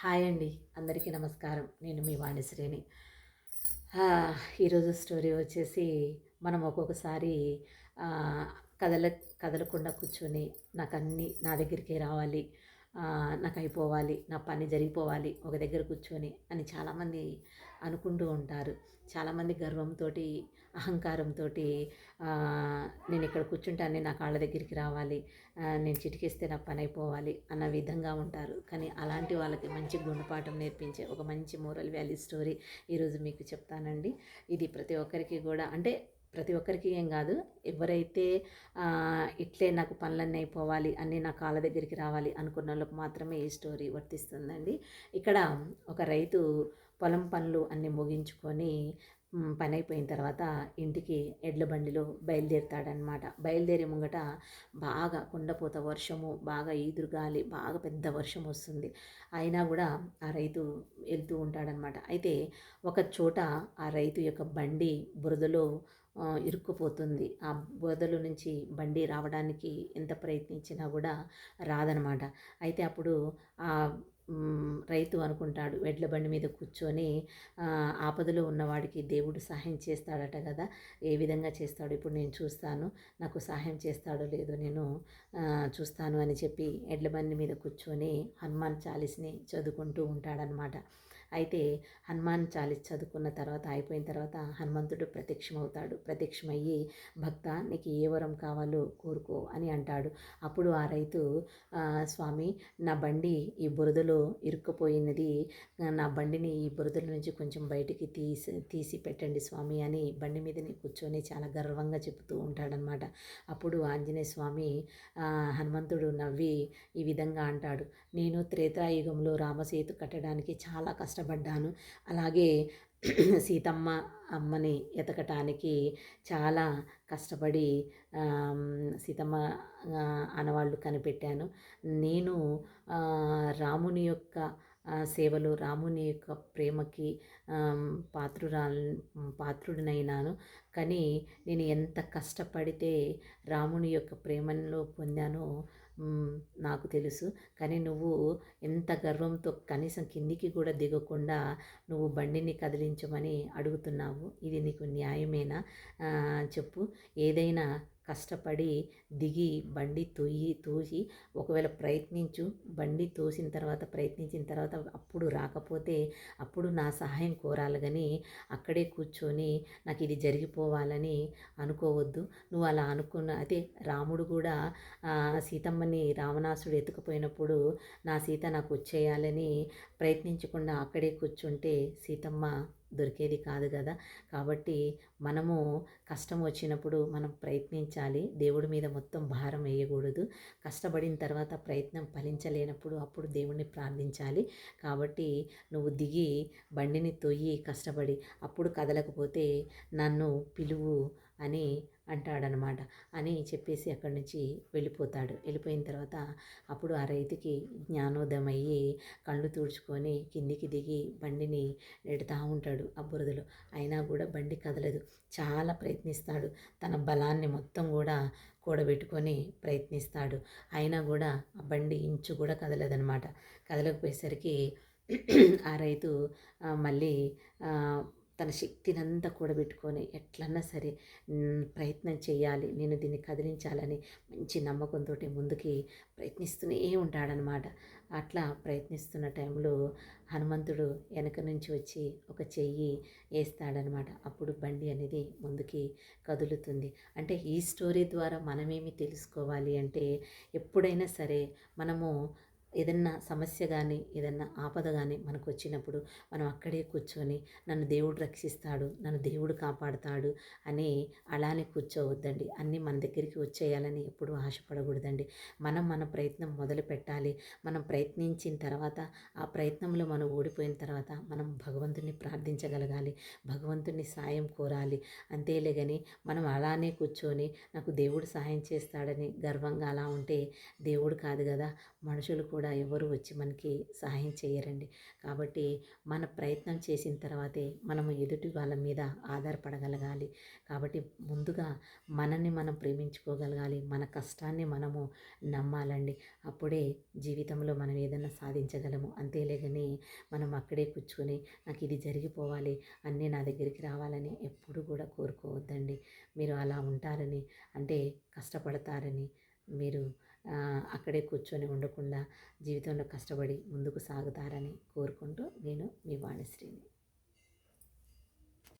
Hi అండి. అందరికీ నమస్కారం. నేను మీ వాణిశ్రేణి ఈరోజు స్టోరీ వచ్చేసి మనం ఒక్కొక్కసారి కదల కదలకుండా కూర్చొని నాకు అన్నీ నా దగ్గరికి రావాలి. నాకు అయిపోవాలి నా పని జరిగిపోవాలి ఒక దగ్గర కూర్చొని అని చాలామంది అనుకుంటూ ఉంటారు. చాలామంది గర్వంతో అహంకారంతో నేను ఇక్కడ కూర్చుంటానే నా కాళ్ళ దగ్గరికి రావాలి నేను చిటికేస్తే నా పని అయిపోవాలి అన్న విధంగా ఉంటారు. కానీ అలాంటి వాళ్ళకి మంచి గుణపాఠం నేర్పించే ఒక మంచి మోరల్ వాల్యూ స్టోరీ ఈరోజు మీకు చెప్తానండి. ఇది ప్రతి ఒక్కరికి కూడా అంటే ప్రతి ఒక్కరికి ఏం కాదు. ఎవరైతే ఇట్లే నాకు పనులన్నీ అయిపోవాలి అన్నీ నా కాళ్ళ దగ్గరికి రావాలి అనుకున్న వాళ్ళకి మాత్రమే ఈ స్టోరీ వర్తిస్తుందండి. ఇక్కడ ఒక రైతు పొలం పనులు అన్నీ ముగించుకొని పని అయిపోయిన తర్వాత ఇంటికి ఎడ్ల బండిలో బయలుదేరుతాడనమాట బయలుదేరే ముంగట బాగా కుండపోత వర్షము బాగా ఈదురుగాలి బాగా పెద్ద వర్షం వస్తుంది. అయినా కూడా ఆ రైతు వెళ్తూ ఉంటాడనమాట అయితే ఒక చోట ఆ రైతు యొక్క బండి బురదలో ఇరుక్కుపోతుంది. ఆ బురదలో నుంచి బండి రావడానికి ఎంత ప్రయత్నించినా కూడా రాదనమాట. అయితే అప్పుడు ఆ రైతు అనుకుంటాడు ఎడ్ల బండి మీద కూర్చొని ఆపదలో ఉన్నవాడికి దేవుడు సహాయం చేస్తాడట కదా ఏ విధంగా చేస్తాడు? ఇప్పుడు నేను చూస్తాను నాకు సహాయం చేస్తాడో లేదో నేను చూస్తాను అని చెప్పి ఎడ్ల బండి మీద కూర్చొని హనుమాన్ చాలీస్ని చదువుకుంటూ ఉంటాడనమాట. అయితే హనుమాన్ చాలీస్ చదువుకున్న తర్వాత అయిపోయిన తర్వాత హనుమంతుడు ప్రత్యక్షమవుతాడు. ప్రత్యక్షమయ్యి భక్త నీకు ఏ వరం కావాలో కోరుకో అని అంటాడు. అప్పుడు ఆ రైతు స్వామి నా బండి ఈ బురదలో ఇరుక్కుపోయినది. నా బండిని ఈ బురదల నుంచి కొంచెం బయటికి తీసి తీసి పెట్టండి స్వామి అని బండి మీదనే కూర్చొని చాలా గర్వంగా చెబుతూ ఉంటాడనమాట అప్పుడు ఆంజనేయ స్వామి హనుమంతుడు నవ్వి ఈ విధంగా అంటాడు. నేను త్రేతాయుగంలో రామసేతు కట్టడానికి చాలా కష్టం కష్టపడ్డాను. అలాగే సీతమ్మ అమ్మని ఎతకటానికి చాలా కష్టపడి సీతమ్మ ఆనవాళ్ళు కనిపెట్టాను. నేను రాముని యొక్క సేవలో రాముని యొక్క ప్రేమకి పాత్రురా పాత్రుడినైనాను. కానీ నేను ఎంత కష్టపడితే రాముని యొక్క ప్రేమలో పొందానో నాకు తెలుసు. కానీ నువ్వు ఎంత గర్వంతో కనీసం కిందికి కూడా దిగకుండా నువ్వు బండిని కదిలించమని అడుగుతున్నావు. ఇది నీకు న్యాయమేనా? చెప్పు. ఏదైనా కష్టపడి దిగి బండి తొయ్యి తోసి ఒకవేళ ప్రయత్నించు బండి తోసిన తర్వాత ప్రయత్నించిన తర్వాత అప్పుడు రాకపోతే అప్పుడు నా సహాయం కోరాలి కానీ అక్కడే కూర్చొని నాకు ఇది జరిగిపోవాలని అనుకోవద్దు. నువ్వు అలా అనుకున్న అదే రాముడు కూడా సీతమ్మని రావణాసుడు ఎత్తుకుపోయినప్పుడు నా సీత నాకు వచ్చేయాలని ప్రయత్నించకుండా అక్కడే కూర్చుంటే సీతమ్మ దొరికేది కాదు కదా. కాబట్టి మనము కష్టం వచ్చినప్పుడు మనం ప్రయత్నించాలి. దేవుడి మీద మొత్తం భారం వేయకూడదు. కష్టపడిన తర్వాత ప్రయత్నం ఫలించలేనప్పుడు అప్పుడు దేవుణ్ణి ప్రార్థించాలి. కాబట్టి నువ్వు దిగి బండిని తొయ్యి కష్టపడి అప్పుడు కదలకపోతే నన్ను పిలువు అని అంటాడనమాట. అని చెప్పేసి అక్కడి నుంచి వెళ్ళిపోతాడు. వెళ్ళిపోయిన తర్వాత అప్పుడు ఆ రైతుకి జ్ఞానోదయం అయ్యి కళ్ళు తుడుచుకొని కిందికి దిగి బండిని నెడుతూ ఉంటాడు ఆ బురదలో. అయినా కూడా బండి కదలదు. చాలా ప్రయత్నిస్తాడు. తన బలాన్ని మొత్తం కూడా కూడబెట్టుకొని ప్రయత్నిస్తాడు. అయినా కూడా ఆ బండి ఇంచు కూడా కదలదనమాట. కదలకపోయేసరికి ఆ రైతు మళ్ళీ తన శక్తినంతా కూడబెట్టుకొని ఎట్లన్నా సరే ప్రయత్నం చేయాలి నేను దీన్ని కదిలించాలని మంచి నమ్మకంతో ముందుకి ప్రయత్నిస్తూనే ఉంటాడనమాట. అట్లా ప్రయత్నిస్తున్న టైంలో హనుమంతుడు వెనక నుంచి వచ్చి ఒక చెయ్యి వేస్తాడనమాట. అప్పుడు బండి అనేది ముందుకి కదులుతుంది. అంటే ఈ స్టోరీ ద్వారా మనమేమి తెలుసుకోవాలి అంటే ఎప్పుడైనా సరే మనము ఏదన్నా సమస్య కానీ ఏదన్నా ఆపద కానీ మనకు వచ్చినప్పుడు మనం అక్కడే కూర్చొని నన్ను దేవుడు రక్షిస్తాడు నన్ను దేవుడు కాపాడుతాడు అని అలానే కూర్చోవద్దండి. అన్నీ మన దగ్గరికి వచ్చేయాలని ఎప్పుడూ ఆశపడకూడదండి. మనం మన ప్రయత్నం మొదలు పెట్టాలి. మనం ప్రయత్నించిన తర్వాత ఆ ప్రయత్నంలో మనం ఓడిపోయిన తర్వాత మనం భగవంతుని ప్రార్థించగలగాలి భగవంతుని సాయం కోరాలి. అంతేలే కానీ మనం అలానే కూర్చొని నాకు దేవుడు సహాయం చేస్తాడని గర్వంగా అలా ఉంటే దేవుడు కాదు కదా మనుషులు కూడా కూడా ఎవరు వచ్చి మనకి సహాయం చేయరండి. కాబట్టి మన ప్రయత్నం చేసిన తర్వాతే మనము ఎదుటి వాళ్ళ మీద ఆధారపడగలగాలి. కాబట్టి ముందుగా మనల్ని మనం ప్రేమించుకోగలగాలి. మన కష్టాన్ని మనము నమ్మాలండి. అప్పుడే జీవితంలో మనం ఏదైనా సాధించగలము. అంతేలేగని మనం అక్కడే కూర్చొని నాకు ఇది జరిగిపోవాలి అన్నీ నా దగ్గరికి రావాలని ఎప్పుడు కూడా కోరుకోవద్దండి. మీరు అలా ఉంటారని అంటే కష్టపడతారని మీరు అక్కడే కూర్చొని ఉండకుండా జీవితంలో కష్టపడి ముందుకు సాగుతారని కోరుకుంటూ నేను మీ వాణిశ్రీని.